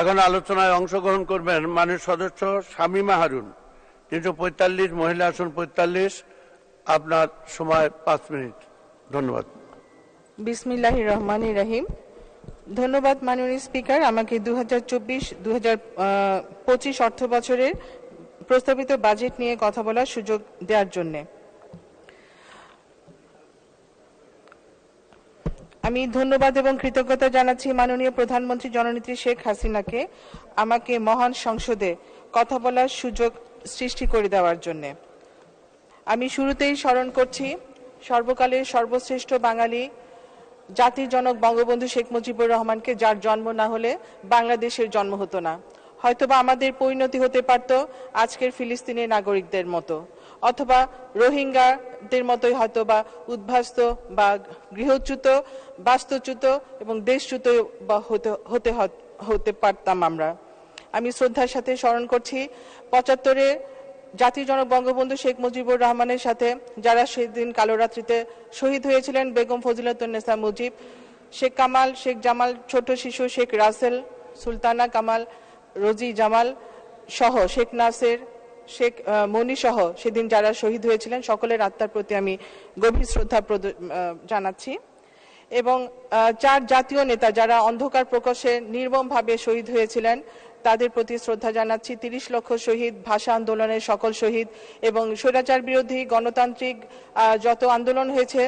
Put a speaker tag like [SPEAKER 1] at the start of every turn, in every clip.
[SPEAKER 1] এখন আলোচনায় অংশগ্রহণ করবেন মানুষ সদস্য স্বামী হারুন তিনশো পঁয়তাল্লিশ মহিলা আসন পঁয়তাল্লিশ আপনার সময় পাঁচ মিনিট ধন্যবাদ
[SPEAKER 2] বিসমিল্লাহ রহমান রাহিম ধন্যবাদ মাননীয় স্পিকার আমাকে দু হাজার চব্বিশ দু হাজার পঁচিশ অর্থ বছরের প্রস্তাবিত বাজেট নিয়ে কথা বলার সুযোগ দেওয়ার জন্যে আমি ধন্যবাদ এবং কৃতজ্ঞতা জানাচ্ছি মাননীয় প্রধানমন্ত্রী জননেত্রী শেখ হাসিনাকে আমাকে মহান সংসদে কথা বলার সুযোগ সৃষ্টি করে দেওয়ার জন্য আমি শুরুতেই স্মরণ করছি সর্বকালের সর্বশ্রেষ্ঠ বাঙালি জাতির জনক বঙ্গবন্ধু শেখ মুজিবুর রহমানকে যার জন্ম না হলে বাংলাদেশের জন্ম হতো না হয়তোবা আমাদের পরিণতি হতে পারত আজকের ফিলিস্তিনের নাগরিকদের মতো অথবা রোহিঙ্গাদের মতোই হয়তো বা উদ্ভাস্ত বা গৃহচ্যুত বাস্তুচ্যুত এবং দেশচ্যুত বা হতে হতে পারতাম আমরা আমি শ্রদ্ধার সাথে স্মরণ করছি পঁচাত্তরে জাতির জনক বঙ্গবন্ধু শেখ মুজিবুর রহমানের সাথে যারা সেদিন কালো রাত্রিতে শহীদ হয়েছিলেন বেগম নেসা মুজিব শেখ কামাল শেখ জামাল ছোট শিশু শেখ রাসেল সুলতানা কামাল রোজি জামাল সহ শেখ নাসের শেখ মনি সহ সেদিন যারা শহীদ হয়েছিলেন সকলের আত্মার প্রতি আমি গভীর শ্রদ্ধা জানাচ্ছি এবং চার জাতীয় নেতা যারা অন্ধকার প্রকাশে নির্মমভাবে শহীদ হয়েছিলেন তাদের প্রতি শ্রদ্ধা জানাচ্ছি তিরিশ লক্ষ শহীদ ভাষা আন্দোলনের সকল শহীদ এবং স্বৈরাচার বিরোধী গণতান্ত্রিক যত আন্দোলন হয়েছে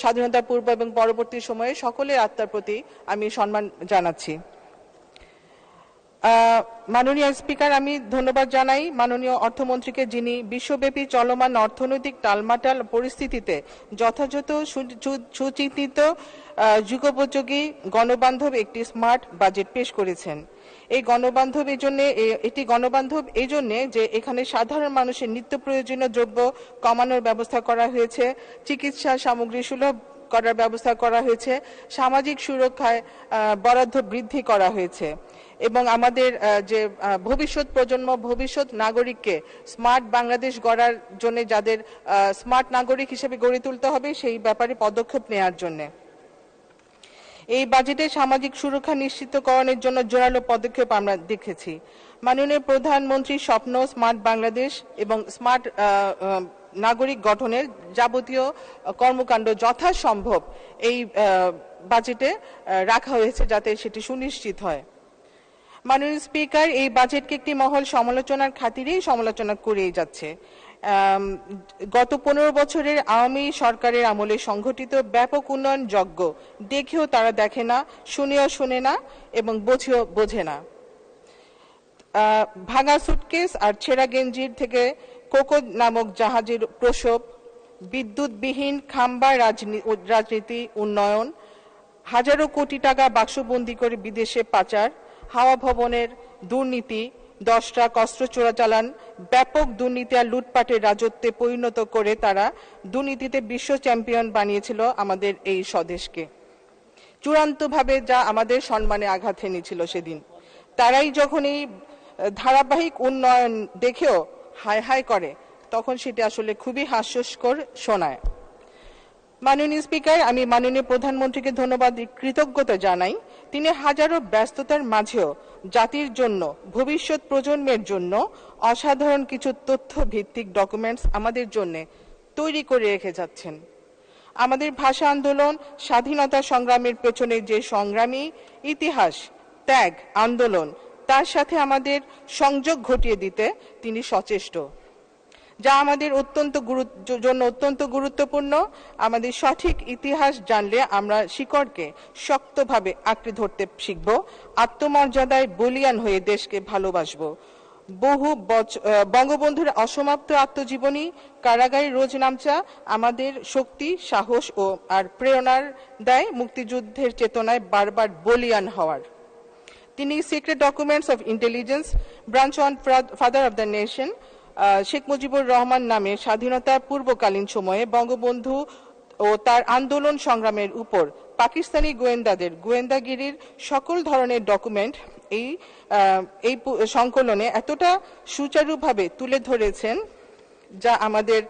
[SPEAKER 2] স্বাধীনতা পূর্ব এবং পরবর্তী সময়ে সকলের আত্মার প্রতি আমি সম্মান জানাচ্ছি মাননীয় স্পিকার আমি ধন্যবাদ জানাই মাননীয় অর্থমন্ত্রীকে যিনি বিশ্বব্যাপী চলমান অর্থনৈতিক টালমাটাল পরিস্থিতিতে যথাযথ সুচিন্তিত যুগোপযোগী গণবান্ধব একটি স্মার্ট বাজেট পেশ করেছেন এই গণবান্ধব এই জন্যে এটি গণবান্ধব এই জন্যে যে এখানে সাধারণ মানুষের নিত্য প্রয়োজনীয় দ্রব্য কমানোর ব্যবস্থা করা হয়েছে চিকিৎসা সামগ্রী সুলভ করার ব্যবস্থা করা হয়েছে সামাজিক সুরক্ষায় বরাদ্দ বৃদ্ধি করা হয়েছে এবং আমাদের যে ভবিষ্যৎ প্রজন্ম ভবিষ্যৎ নাগরিককে স্মার্ট বাংলাদেশ গড়ার জন্য যাদের স্মার্ট নাগরিক হিসেবে গড়ে তুলতে হবে সেই ব্যাপারে পদক্ষেপ নেওয়ার জন্যে এই বাজেটে সামাজিক সুরক্ষা নিশ্চিতকরণের জন্য জোরালো পদক্ষেপ আমরা দেখেছি মাননীয় প্রধানমন্ত্রীর স্বপ্ন স্মার্ট বাংলাদেশ এবং স্মার্ট নাগরিক গঠনের যাবতীয় কর্মকাণ্ড যথাসম্ভব এই বাজেটে রাখা হয়েছে যাতে সেটি সুনিশ্চিত হয় মাননীয় স্পিকার এই বাজেটকে একটি মহল সমালোচনার খাতিরেই সমালোচনা করেই যাচ্ছে গত পনেরো বছরের আওয়ামী সরকারের আমলে সংঘটিত ব্যাপক উন্নয়ন যজ্ঞ দেখেও তারা দেখে না শুনেও শোনে না এবং বোঝেও বোঝে না ভাঙা সুটকেস আর ছেঁড়া গেঞ্জির থেকে কোকো নামক জাহাজের প্রসব বিদ্যুৎবিহীন খাম্বা রাজনীতি উন্নয়ন হাজারো কোটি টাকা বাক্সবন্দি করে বিদেশে পাচার হাওয়া ভবনের দুর্নীতি দশটা কস্ত্র চোরাচালান ব্যাপক দুর্নীতি আর লুটপাটের রাজত্বে পরিণত করে তারা দুর্নীতিতে বিশ্ব চ্যাম্পিয়ন বানিয়েছিল আমাদের এই স্বদেশকে চূড়ান্তভাবে যা আমাদের সম্মানে আঘাত এনেছিল সেদিন তারাই যখন এই ধারাবাহিক উন্নয়ন দেখেও হায় হায় করে তখন সেটি আসলে খুবই হাস্যস্কর শোনায় মাননীয় স্পিকার আমি মাননীয় প্রধানমন্ত্রীকে ধন্যবাদ কৃতজ্ঞতা জানাই তিনি হাজারো ব্যস্ততার মাঝেও জাতির জন্য ভবিষ্যৎ প্রজন্মের জন্য অসাধারণ কিছু তথ্য ভিত্তিক ডকুমেন্টস আমাদের জন্য তৈরি করে রেখে যাচ্ছেন আমাদের ভাষা আন্দোলন স্বাধীনতা সংগ্রামের পেছনে যে সংগ্রামী ইতিহাস ত্যাগ আন্দোলন তার সাথে আমাদের সংযোগ ঘটিয়ে দিতে তিনি সচেষ্ট যা আমাদের অত্যন্ত জন্য অত্যন্ত গুরুত্বপূর্ণ আমাদের সঠিক ইতিহাস জানলে আমরা শিকড়কে শক্তভাবে আঁকড়ে ধরতে শিখব আত্মমর্যাদায় বলিয়ান হয়ে দেশকে ভালোবাসব বহু বঙ্গবন্ধুর অসমাপ্ত আত্মজীবনী কারাগারে রোজ নামচা আমাদের শক্তি সাহস ও আর প্রেরণার দেয় মুক্তিযুদ্ধের চেতনায় বারবার বলিয়ান হওয়ার তিনি secret documents of intelligence branch on father of the nation Sheikh Mujibur Rahman নামে স্বাধীনতার পূর্বকালীন সময়ে বঙ্গবন্ধু ও তার আন্দোলন সংগ্রামের উপর পাকিস্তানি গোয়েন্দাদের গোয়েন্দাগিরির সকল ধরনের ডকুমেন্ট এই এই সংকলনে এতটা সুচারুভাবে তুলে ধরেছেন যা আমাদের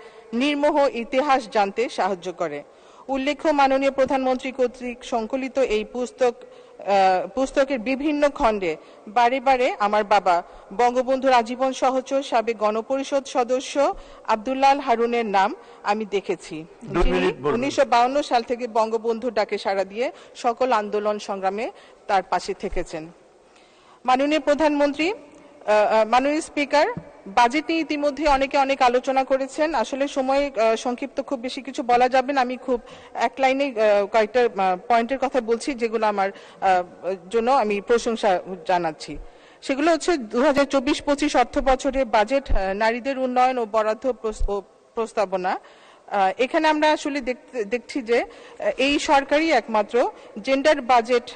[SPEAKER 2] নির্মোহ ইতিহাস জানতে সাহায্য করে উল্লেখ্য মাননীয় প্রধানমন্ত্রী কর্তৃক সংকলিত এই পুস্তক পুস্তকের বিভিন্ন খণ্ডে বারে বারে আমার বাবা বঙ্গবন্ধুর আজীবন সহচর সাবেক গণপরিষদ সদস্য আবদুল্লাল হারুনের নাম আমি দেখেছি উনিশশো সাল থেকে বঙ্গবন্ধু ডাকে সাড়া দিয়ে সকল আন্দোলন সংগ্রামে তার পাশে থেকেছেন মাননীয় প্রধানমন্ত্রী মাননীয় স্পিকার বাজেট নিয়ে ইতিমধ্যে অনেকে অনেক আলোচনা করেছেন আসলে সময় সংক্ষিপ্ত খুব বেশি কিছু বলা যাবে না আমি খুব এক লাইনে কয়েকটা পয়েন্টের কথা বলছি যেগুলো আমার জন্য আমি প্রশংসা জানাচ্ছি সেগুলো হচ্ছে দু হাজার চব্বিশ পঁচিশ অর্থ বছরে বাজেট নারীদের উন্নয়ন ও বরাদ্দ প্রস্তাবনা এখানে আমরা আসলে দেখছি যে এই সরকারই একমাত্র জেন্ডার বাজেট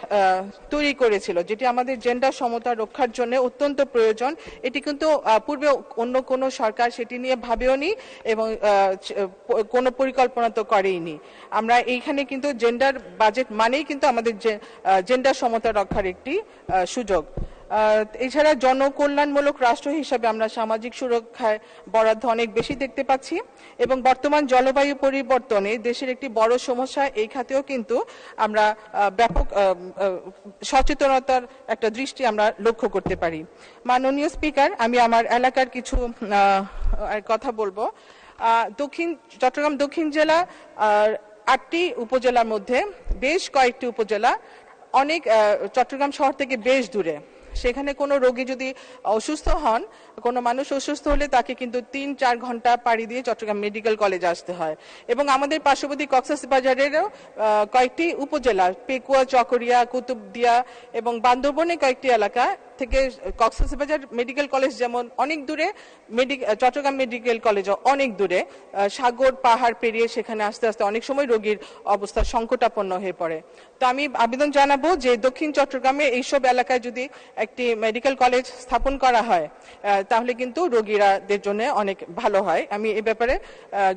[SPEAKER 2] তৈরি করেছিল যেটি আমাদের জেন্ডার সমতা রক্ষার জন্য অত্যন্ত প্রয়োজন এটি কিন্তু পূর্বে অন্য কোনো সরকার সেটি নিয়ে ভাবেওনি এবং কোনো পরিকল্পনা তো করেইনি আমরা এইখানে কিন্তু জেন্ডার বাজেট মানেই কিন্তু আমাদের জেন্ডার সমতা রক্ষার একটি সুযোগ এছাড়া জনকল্যাণমূলক রাষ্ট্র হিসাবে আমরা সামাজিক সুরক্ষায় বরাদ্দ অনেক বেশি দেখতে পাচ্ছি এবং বর্তমান জলবায়ু পরিবর্তনে দেশের একটি বড় সমস্যা এই খাতেও কিন্তু আমরা ব্যাপক সচেতনতার একটা দৃষ্টি আমরা লক্ষ্য করতে পারি মাননীয় স্পিকার আমি আমার এলাকার কিছু কথা বলবো দক্ষিণ চট্টগ্রাম দক্ষিণ জেলা আটটি উপজেলার মধ্যে বেশ কয়েকটি উপজেলা অনেক চট্টগ্রাম শহর থেকে বেশ দূরে সেখানে কোনো রোগী যদি অসুস্থ হন কোনো মানুষ অসুস্থ হলে তাকে কিন্তু তিন চার ঘন্টা পাড়ি দিয়ে চট্টগ্রাম মেডিকেল কলেজ আসতে হয় এবং আমাদের পার্শ্ববর্তী বাজারেরও কয়েকটি উপজেলা পেকুয়া চকরিয়া কুতুবদিয়া এবং বান্দরবনে কয়েকটি এলাকা থেকে কক্সবাজার মেডিকেল কলেজ যেমন অনেক দূরে চট্টগ্রাম মেডিকেল কলেজ অনেক দূরে সাগর পাহাড় পেরিয়ে সেখানে আস্তে আস্তে অনেক সময় রোগীর অবস্থা সংকটাপন্ন হয়ে পড়ে তো আমি আবেদন জানাবো যে দক্ষিণ চট্টগ্রামে এইসব এলাকায় যদি একটি মেডিকেল কলেজ স্থাপন করা হয় তাহলে কিন্তু রোগীরাদের জন্য অনেক ভালো হয় আমি এ ব্যাপারে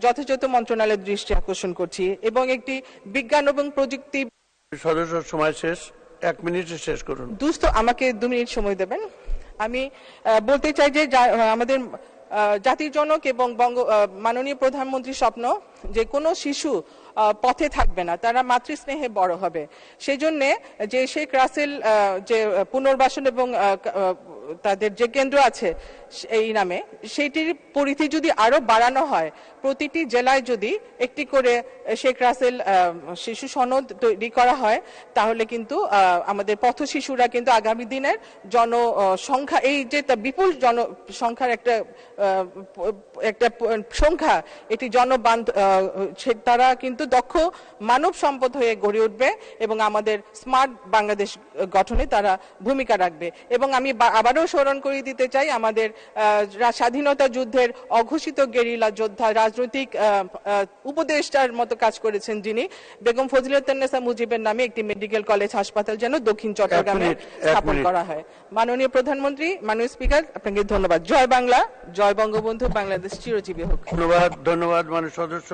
[SPEAKER 2] যথাযথ মন্ত্রণালয়ের দৃষ্টি আকর্ষণ করছি এবং একটি বিজ্ঞান এবং
[SPEAKER 1] প্রযুক্তি সদস্য সময় শেষ এক মিনিট
[SPEAKER 2] শেষ করুন দুস্ত আমাকে দু মিনিট সময় দেবেন আমি বলতে চাই যে আমাদের জাতির জনক এবং বঙ্গ মাননীয় প্রধানমন্ত্রী স্বপ্ন যে কোনো শিশু পথে থাকবে না তারা মাতৃস্নেহে বড় হবে সেই জন্যে যে শেখ রাসেল যে পুনর্বাসন এবং তাদের যে কেন্দ্র আছে এই নামে সেইটির পরিধি যদি আরও বাড়ানো হয় প্রতিটি জেলায় যদি একটি করে শেখ রাসেল শিশু সনদ তৈরি করা হয় তাহলে কিন্তু আমাদের পথ শিশুরা কিন্তু আগামী দিনের জনসংখ্যা এই যে বিপুল জনসংখ্যার একটা একটা সংখ্যা এটি জনবান্ধ তারা কিন্তু দক্ষ মানব সম্পদ হয়ে গড়ে উঠবে এবং আমাদের স্মার্ট বাংলাদেশ গঠনে তারা ভূমিকা রাখবে এবং আমি আবারও স্মরণ করে দিতে চাই আমাদের স্বাধীনতা যুদ্ধের অঘোষিত গেরিলা যোদ্ধা রাজনৈতিক উপদেষ্টার মতো কাজ করেছেন যিনি বেগম ফজিলতুন্নেসা মুজিবের নামে একটি মেডিকেল কলেজ হাসপাতাল যেন দক্ষিণ চট্টগ্রামে স্থাপন করা হয় মাননীয় প্রধানমন্ত্রী মাননীয় স্পিকার আপনাকে ধন্যবাদ জয় বাংলা জয় বঙ্গবন্ধু বাংলাদেশ চিরজীবী হোক
[SPEAKER 1] ধন্যবাদ ধন্যবাদ মাননীয় সদস্য